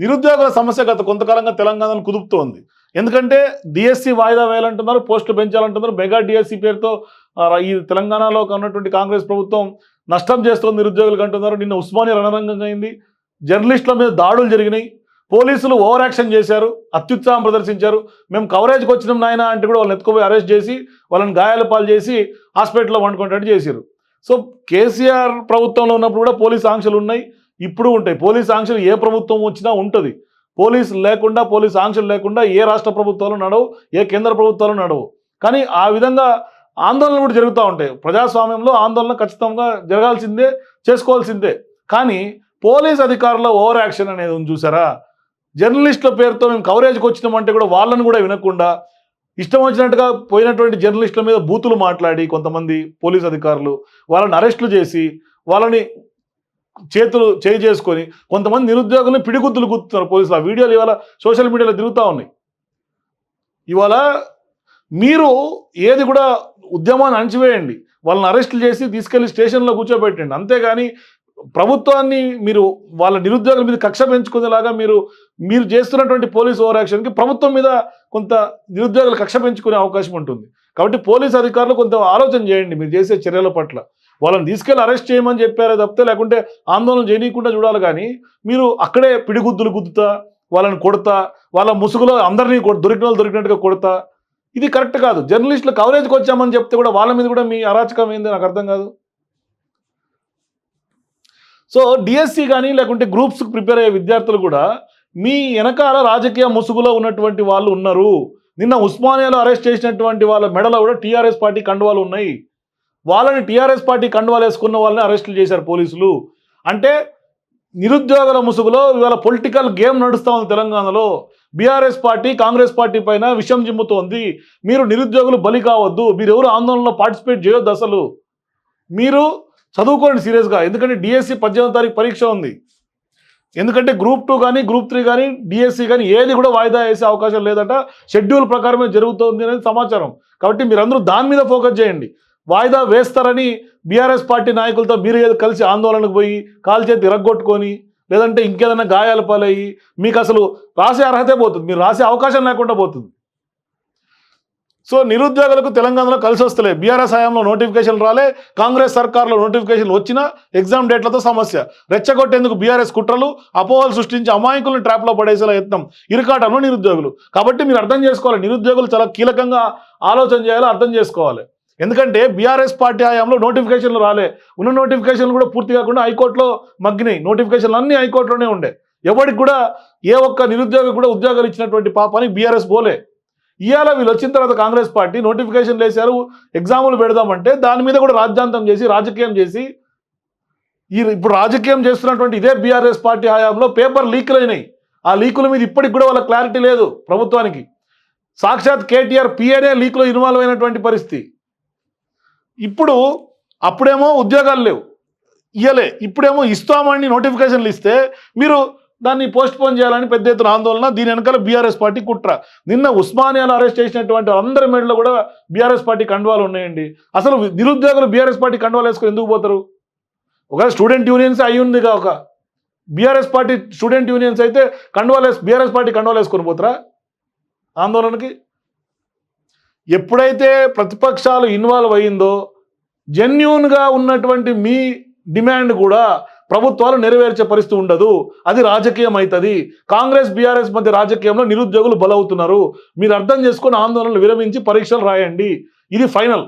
నిరుద్యోగుల సమస్య గత కొంతకాలంగా తెలంగాణను కుదుపుతోంది. ఎందుకంటే డిఎస్సి వాయిదా వేయాలంటున్నారు పోస్టులు పెంచాలంటున్నారు మెగా డిఎస్సి పేరుతో ఈ తెలంగాణలో ఉన్నటువంటి కాంగ్రెస్ ప్రభుత్వం నష్టం చేస్తోంది నిరుద్యోగులకు అంటున్నారు. నిన్న ఉస్మానియా రణరంగం అయింది. జర్నలిస్టుల మీద దాడులు జరిగినాయి. పోలీసులు ఓవర్ యాక్షన్ చేశారు అత్యుత్సాహం ప్రదర్శించారు. మేము కవరేజ్కి వచ్చినాం నాయన అంటే కూడా వాళ్ళని ఎత్తుకుపోయి అరెస్ట్ చేసి వాళ్ళని గాయాల పాలు చేసి హాస్పిటల్లో వండుకునేటట్టు చేశారు సో కేసీఆర్ ప్రభుత్వంలో ఉన్నప్పుడు కూడా పోలీస్ ఆంక్షలు ఉన్నాయి. ఇప్పుడు ఉంటాయి. పోలీస్ ఆంక్షలు ఏ ప్రభుత్వం వచ్చినా ఉంటుంది. పోలీసు లేకుండా పోలీస్ ఆంక్షలు లేకుండా ఏ రాష్ట్ర ప్రభుత్వాలు నడవు ఏ కేంద్ర ప్రభుత్వాలు నడవు. కానీ ఆ విధంగా ఆందోళనలు కూడా జరుగుతూ ఉంటాయి. ప్రజాస్వామ్యంలో ఆందోళన ఖచ్చితంగా జరగాల్సిందే చేసుకోవాల్సిందే. కానీ పోలీస్ అధికారుల ఓవర్ యాక్షన్ అనేది ఉంది చూసారా? జర్నలిస్టుల పేరుతో మేము కవరేజ్కి వచ్చినామంటే కూడా వాళ్ళని కూడా వినకుండా ఇష్టం వచ్చినట్టుగా పోయినటువంటి జర్నలిస్టుల మీద బూతులు మాట్లాడి కొంతమంది పోలీస్ అధికారులు వాళ్ళని అరెస్టులు చేసి వాళ్ళని చేతులు చేయి చేసుకొని కొంతమంది నిరుద్యోగులను పిడిగుద్దులు గుర్తున్నారు పోలీసులు. ఆ వీడియోలు ఇవాళ సోషల్ మీడియాలో తిరుగుతూ ఉన్నాయి. ఇవాళ మీరు ఏది కూడా ఉద్యమాన్ని అణచివేయండి. వాళ్ళని అరెస్టులు చేసి తీసుకెళ్ళి స్టేషన్లో కూర్చోబెట్టండి. అంతేగాని ప్రభుత్వాన్ని మీరు వాళ్ళ నిరుద్యోగుల మీద కక్ష పెంచుకునేలాగా మీరు మీరు చేస్తున్నటువంటి పోలీస్ ఓవర్ యాక్షన్కి ప్రభుత్వం మీద కొంత నిరుద్యోగులు కక్ష పెంచుకునే అవకాశం ఉంటుంది. కాబట్టి పోలీస్ అధికారులు కొంత ఆలోచన చేయండి మీరు చేసే చర్యల పట్ల. వాళ్ళని తీసుకెళ్ళి అరెస్ట్ చేయమని చెప్పారే తప్పితే లేకుంటే ఆందోళన చేయనీయకుండా చూడాలి కానీ మీరు అక్కడే పిడిగుద్దులు గుద్దుతా వాళ్ళని కొడతా వాళ్ళ ముసుగులో అందరినీ దొరికిన వాళ్ళు దొరికినట్టుగా కొడతా. ఇది కరెక్ట్ కాదు. జర్నలిస్టులు కవరేజ్కి వచ్చామని చెప్తే కూడా వాళ్ళ మీద కూడా మీ అరాచకం ఏంది నాకు అర్థం కాదు. సో డిఎస్సి కానీ లేకుంటే గ్రూప్స్కి ప్రిపేర్ అయ్యే విద్యార్థులు కూడా మీ వెనకాల రాజకీయ ముసుగులో ఉన్నటువంటి వాళ్ళు ఉన్నారు. నిన్న ఉస్మానియాలో అరెస్ట్ చేసినటువంటి వాళ్ళ మెడలో కూడా టీఆర్ఎస్ పార్టీ కండువాలు ఉన్నాయి. వాళ్ళని టీఆర్ఎస్ పార్టీ కండువాలు వేసుకున్న వాళ్ళని అరెస్టులు చేశారు పోలీసులు. అంటే నిరుద్యోగుల ముసుగులో ఇవాళ పొలిటికల్ గేమ్ నడుస్తూ ఉంది తెలంగాణలో. బీఆర్ఎస్ పార్టీ కాంగ్రెస్ పార్టీ పైన విషయం జిమ్ముతోంది మీరు నిరుద్యోగులు బలి కావద్దు. మీరు ఎవరు ఆందోళనలో పార్టిసిపేట్ చేయొద్దు అసలు. మీరు చదువుకోండి సీరియస్గా. ఎందుకంటే డిఎస్సి పద్దెనిమిది తారీఖు పరీక్ష ఉంది. ఎందుకంటే గ్రూప్ టూ కానీ గ్రూప్ త్రీ కానీ డిఎస్సి కానీ ఏది కూడా వాయిదా వేసే అవకాశం లేదంట. షెడ్యూల్ ప్రకారమే జరుగుతోంది అనేది సమాచారం. కాబట్టి మీరందరూ దాని మీద ఫోకస్ చేయండి. వాయిదా వేస్తారని బీఆర్ఎస్ పార్టీ నాయకులతో మీరు ఏదో కలిసి ఆందోళనకు పోయి కాలు చేతి ఇరగొట్టుకొని లేదంటే ఇంకేదైనా గాయాల పాలయ్యి మీకు అసలు రాసే అర్హతే పోతుంది. మీరు రాసే అవకాశం లేకుండా పోతుంది. సో నిరుద్యోగులకు తెలంగాణలో కలిసి వస్తలే. బీఆర్ఎస్ హయాంలో నోటిఫికేషన్ రాలే. కాంగ్రెస్ సర్కార్లో నోటిఫికేషన్ వచ్చినా ఎగ్జామ్ డేట్లతో సమస్య. రెచ్చగొట్టేందుకు బీఆర్ఎస్ కుట్రలు అపోహలు సృష్టించి అమాయకులను ట్రాప్లో పడేసేలా యత్నం. ఇరుకాటంలో నిరుద్యోగులు. కాబట్టి మీరు అర్థం చేసుకోవాలి. నిరుద్యోగులు చాలా కీలకంగా ఆలోచన చేయాలి అర్థం చేసుకోవాలి. ఎందుకంటే బీఆర్ఎస్ పార్టీ హయాంలో నోటిఫికేషన్లు రాలే. ఉన్న నోటిఫికేషన్లు కూడా పూర్తి కాకుండా హైకోర్టులో మగ్గినాయి. నోటిఫికేషన్లు అన్ని హైకోర్టులోనే ఉండే. ఎవరికి కూడా ఏ ఒక్క నిరుద్యోగి కూడా ఉద్యోగాలు ఇచ్చినటువంటి పాపానికి బీఆర్ఎస్ పోలే. ఇవాళ వీళ్ళు వచ్చిన తర్వాత కాంగ్రెస్ పార్టీ నోటిఫికేషన్ వేశారు ఎగ్జాములు పెడదామంటే దాని మీద కూడా రాజ్యాంతం చేసి రాజకీయం చేసి ఈ ఇప్పుడు రాజకీయం చేస్తున్నటువంటి ఇదే బీఆర్ఎస్ పార్టీ హయాంలో పేపర్ లీకులు అయినాయి. ఆ లీకుల మీద ఇప్పటికి కూడా వాళ్ళ క్లారిటీ లేదు ప్రభుత్వానికి. సాక్షాత్ కేటీఆర్ పిఏనే లీక్లో ఇన్వాల్వ్ అయినటువంటి పరిస్థితి. ఇప్పుడు అప్పుడేమో ఉద్యోగాలు లేవు. ఇయ్యలే. ఇప్పుడేమో ఇస్తామని నోటిఫికేషన్లు ఇస్తే మీరు దాన్ని పోస్ట్ పోన్ చేయాలని పెద్ద ఎత్తున ఆందోళన. దీని వెనకాల బీఆర్ఎస్ పార్టీ కుట్ర. నిన్న ఉస్మానియాలో అరెస్ట్ చేసినటువంటి అందరి మెడలో కూడా బీఆర్ఎస్ పార్టీ కండువాలు ఉన్నాయండి. అసలు నిరుద్యోగులు బీఆర్ఎస్ పార్టీ కండువాలు వేసుకుని ఎందుకు పోతారు? ఒక స్టూడెంట్ యూనియన్స్ అయి ఉంది ఒక బీఆర్ఎస్ పార్టీ స్టూడెంట్ యూనియన్స్ అయితే కండువాలు బీఆర్ఎస్ పార్టీ కండువాలు వేసుకొని పోతారా? ఆందోళనకి? ఎప్పుడైతే ప్రతిపక్షాలు ఇన్వాల్వ్ అయ్యిందో జెన్యున్గా ఉన్నటువంటి మీ డిమాండ్ కూడా ప్రభుత్వాలు నెరవేర్చే పరిస్థితి ఉండదు. అది రాజకీయం అవుతుంది కాంగ్రెస్ బీఆర్ఎస్ మధ్య రాజకీయంలో నిరుద్యోగులు బలవుతున్నారు. మీరు అర్థం చేసుకొని ఆందోళనలు విరమించి పరీక్షలు రాయండి. ఇది ఫైనల్.